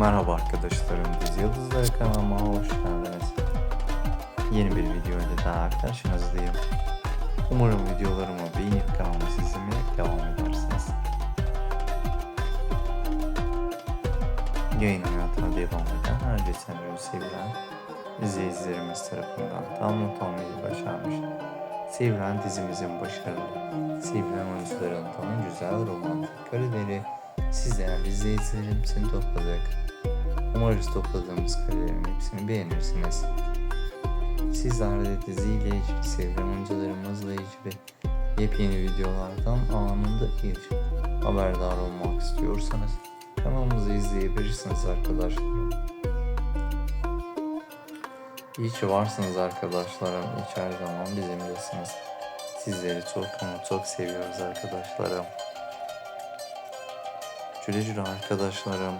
Merhaba arkadaşlarım, Dizi Yıldızları kanalıma hoş geldiniz. Yeni bir video ile daha karşınızdayım. Umarım videolarımı beğenip kanalımı izlemeye devam edersiniz. Yayın hayatına devam eden her geçen gün sevilen izleyicilerimiz tarafından tam not almayı başarmış. Sevilen dizimizin başarılı, sevilen oyuncularından güzel romantik kareleri siz değerli izleyicilerimizin topladık. Umarız topladığımız karelerin hepsini beğenirsiniz. Diziyle ilgili, sevilen oyuncularımızla ilgili yepyeni videolardan anında ilk haberdar olmak istiyorsanız kanalımızı izleyebilirsiniz arkadaşlarım. İyi ki varsınız arkadaşlarım. İyi her zaman bizimlesiniz. Sizleri çok ama çok seviyoruz arkadaşlarım. Güle güle arkadaşlarım.